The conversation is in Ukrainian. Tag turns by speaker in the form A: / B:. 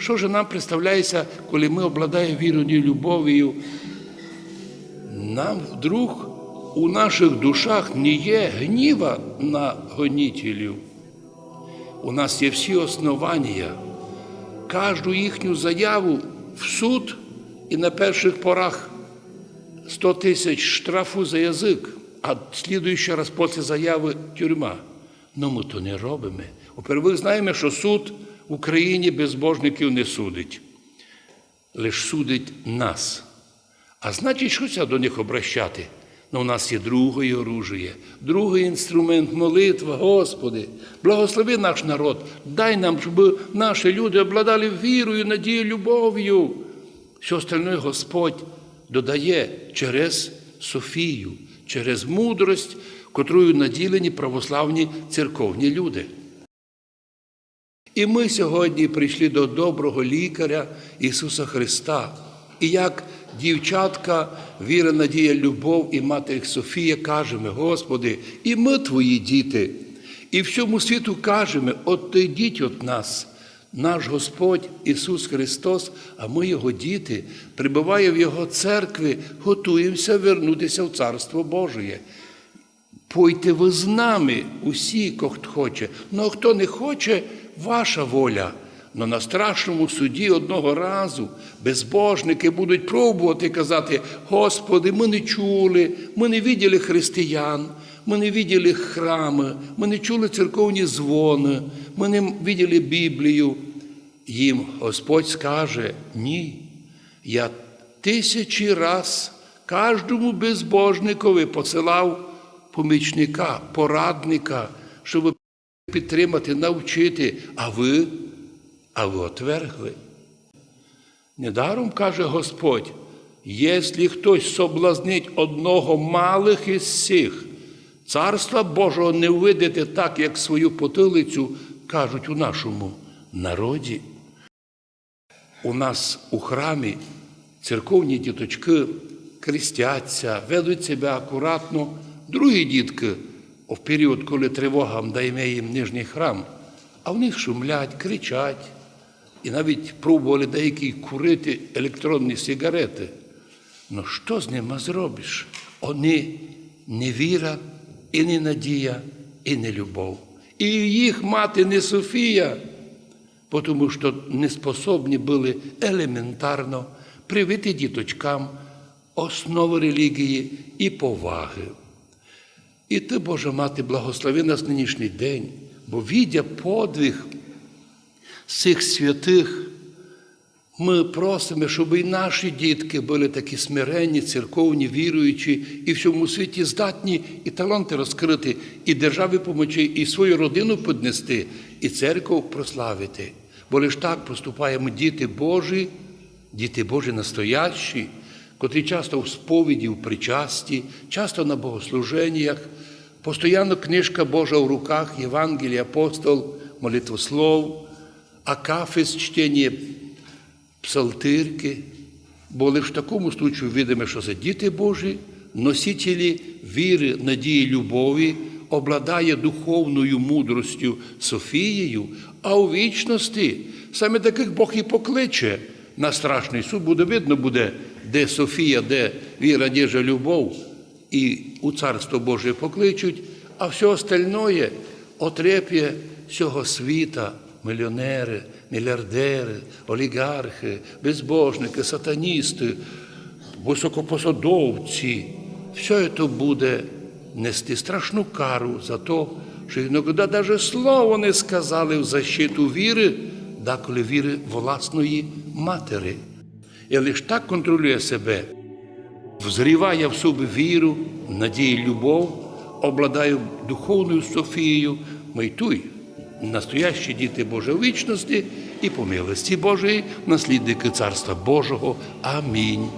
A: що ж нам представляється, коли ми обладаємо вірою любов'ю, нам вдруг у наших душах не є гніва на гонітелів. У нас є всі основання, кожну їхню заяву в суд і на перших порах 100 тисяч штрафу за язик, а слідуючий раз після заяви тюрма. Ну ми то не робимо. По-перше, знаємо, що суд Україні безбожників не судить, лише судить нас. А значить, щося до них обращати. Ну, у нас є друге оружие, другий інструмент молитва, Господи, благослови наш народ, дай нам, щоб наші люди обладали вірою, надією, любов'ю. Все остальне Господь додає через Софію, через мудрость, котрою наділені православні церковні люди. І ми сьогодні прийшли до доброго лікаря Ісуса Христа. І як дівчатка, віра, надія, любов і матір Софія кажемо, Господи, і ми Твої діти, і всьому світу кажемо, отойдіть від нас. Наш Господь Ісус Христос, а ми Його діти, прибуває в Його церкві, готуємося вернутися в Царство Божє. Пойте ви з нами, усі, хто хоче. Ну а хто не хоче, ваша воля. Но на страшному суді одного разу безбожники будуть пробувати казати: Господи, ми не чули, ми не виділи християн, ми не виділи храми, ми не чули церковні дзвони, ми не виділи Біблію. Їм Господь скаже: ні, я тисячі раз кожному безбожникові посилав помічника, порадника, щоб підтримати, навчити, а ви, а ви отвергли. Недаром каже Господь, якщо хтось соблазнить одного малих із всіх, царства Божого не увидите так, як свою потилицю, кажуть у нашому народі. У нас у храмі церковні діточки крестяться, ведуть себе акуратно. Другі дітки в період, коли тривога дає їм нижній храм, а в них шумлять, кричать. І навіть пробували деякі курити електронні сигарети. Ну що з ними зробиш? Вони не віра, і не надія, і не любов. І їх мати не Софія, тому що не способні були елементарно привити діточкам основи релігії і поваги. І ти, Божа Мати, благослови нас нинішній день, бо віддя подвиг цих святих, ми просимо, щоб і наші дітки були такі смиренні, церковні, віруючі, і в всьому світі здатні і таланти розкрити, і державі помочи, і свою родину піднести, і церкву прославити. Бо лише так поступаємо діти Божі, діти Божі настоящі, котрі часто в сповіді, в причасті, часто на богослуженнях, постійно книжка Божа в руках, Євангелія, апостол, молитвослов, акафист, чтення псалтирки, бо лише в такому случаю видимо, що це діти Божі, носителі віри, надії, любові, обладає духовною мудростю Софією, а у вічності саме таких Бог і покличе. На страшний суд буде видно буде, де Софія, де віра, надіжа, любов, і у Царство Боже покличуть, а все остальное отреп'є цього світа, мільйонери, мільярдери, олігархи, безбожники, сатаністи, високопосадовці. Все це буде нести страшну кару за те, що іноді навіть слово не сказали в защиту віри, деколи віри власної матері. І лише так контролює себе, взріває в собі віру, надію, любов, обладає духовною Софією, майтуй, настоящі діти Божої вічності і по милості Божої, наслідники Царства Божого. Амінь.